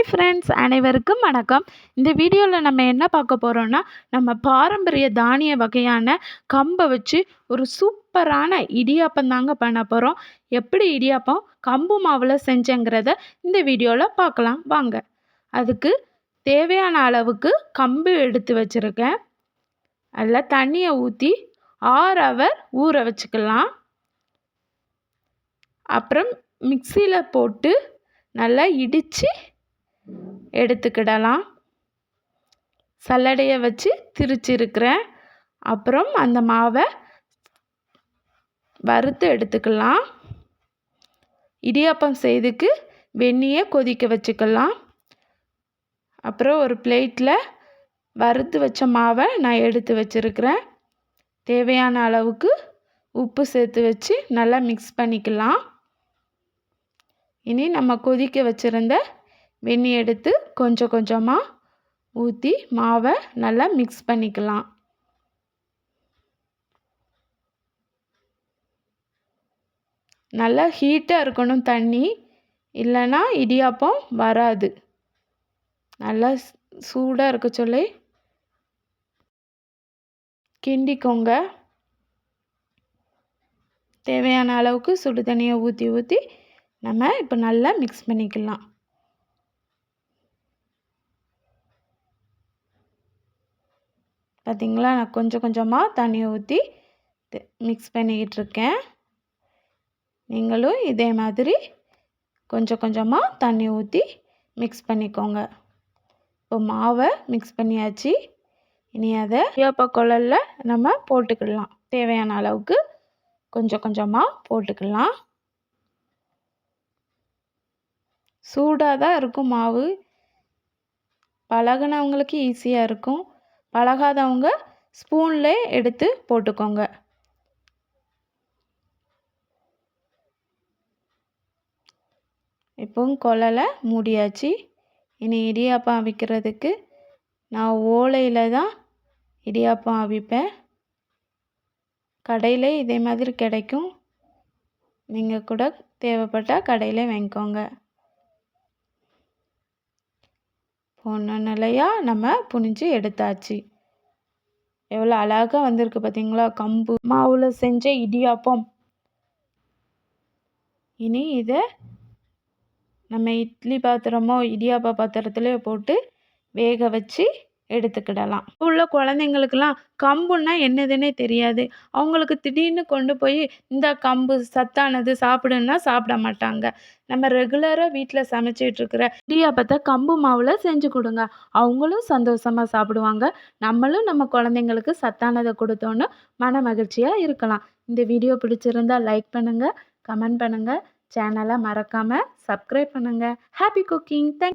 Hi friends அனைவருக்கும் வணக்கம். இந்த வீடியோவில் நம்ம என்ன பார்க்க போகிறோன்னா நம்ம பாரம்பரிய தானிய வகையான கம்பை வச்சு ஒரு சூப்பரான இடியாப்பம் தாங்க பண்ண போகிறோம் எப்படி இடியாப்பம் கம்பு மாவில் செஞ்சேங்கிறத இந்த வீடியோவில் பார்க்கலாம். வாங்க. அதுக்கு தேவையான அளவுக்கு கம்பு எடுத்து வச்சுருக்கேன். அதில் தண்ணியை ஊற்றி ஆறு அவர் ஊற வச்சுக்கலாம். அப்புறம் மிக்சியில் போட்டு நல்லா இடித்து எடுத்துக்கிடலாம். சல்லடையை வச்சு திரிச்சிருக்கிறேன். அப்புறம் அந்த மாவை வறுத்து எடுத்துக்கலாம். இடியாப்பம் செய்துக்கு வெந்நியை கொதிக்க வச்சுக்கலாம். அப்புறம் ஒரு பிளேட்டில் வறுத்து வச்ச மாவை நான் எடுத்து வச்சுருக்கிறேன். தேவையான அளவுக்கு உப்பு சேர்த்து வச்சு நல்லா மிக்ஸ் பண்ணிக்கலாம். இனி நம்ம கொதிக்க வச்சுருந்த வெந்நி எடுத்து கொஞ்சம் கொஞ்சமாக ஊற்றி மாவை நல்லா மிக்ஸ் பண்ணிக்கலாம். நல்லா ஹீட்டாக இருக்கணும் தண்ணி. இல்லைன்னா இடியாப்பம் வராது. நல்லா சூடாக இருக்க சொல்லி. கிண்டிக்கோங்க. தேவையான அளவுக்கு சுடு தண்ணியை ஊற்றி ஊற்றி நம்ம இப்போ நல்லா மிக்ஸ் பண்ணிக்கலாம். பார்த்திங்களா நான் கொஞ்சம் கொஞ்சமாக தண்ணியை ஊற்றி மிக்ஸ் பண்ணிக்கிட்டு இருக்கேன் நீங்களும் இதே மாதிரி கொஞ்சம் கொஞ்சமாக தண்ணி ஊற்றி மிக்ஸ் பண்ணிக்கோங்க. இப்போ மாவை மிக்ஸ் பண்ணியாச்சு. இனி அதை வேப்ப குழலில் நம்ம போட்டுக்கிடலாம் தேவையான அளவுக்கு கொஞ்சம் கொஞ்சமாக போட்டுக்கலாம். சூடாக தான் இருக்கும் மாவு. பழகுனவங்களுக்கு ஈஸியாக இருக்கும். பழகாதவங்க ஸ்பூனில் எடுத்து போட்டுக்கோங்க. இப்போவும் கொழலை மூடியாச்சு. இனி இடியாப்பம் அவிக்கிறதுக்கு நான் ஓலையில் தான் இடியாப்பம் அவிப்பேன். கடையில் இதே மாதிரி கிடைக்கும். நீங்கள் கூட தேவைப்பட்டால் கடையில் வாங்கிக்கோங்க. ஒன்று நிலையாக நம்ம புனிஞ்சு எடுத்தாச்சு. எவ்வளோ அழகாக வந்திருக்கு பார்த்தீங்களா கம்பு. மாவில் செஞ்ச இடியாப்பம். இனி இதை நம்ம இட்லி பாத்திரமோ இடியாப்பா பாத்திரத்துலேயோ போட்டு வேக வச்சு எடுத்துக்கிடலாம். உள்ள குழந்தைங்களுக்குலாம் கம்புன்னா என்னதுன்னே தெரியாது. அவங்களுக்கு திடீர்னு கொண்டு போய் இந்த கம்பு சத்தானது சாப்பிடுன்னா சாப்பிட மாட்டாங்க. நம்ம ரெகுலராக வீட்டில் சமைச்சிட்ருக்கிற இடியாப்பத்தை கம்பு மாவில் செஞ்சு கொடுங்க. அவங்களும் சந்தோஷமாக சாப்பிடுவாங்க. நம்மளும் நம்ம குழந்தைங்களுக்கு சத்தானதை கொடுத்தோன்னு மன மகிழ்ச்சியாக இருக்கலாம். இந்த வீடியோ பிடிச்சிருந்தா லைக் பண்ணுங்கள் கமெண்ட் பண்ணுங்கள் சேனலை மறக்காமல் சப்ஸ்கிரைப் பண்ணுங்கள் ஹாப்பி குக்கிங் தேங்க்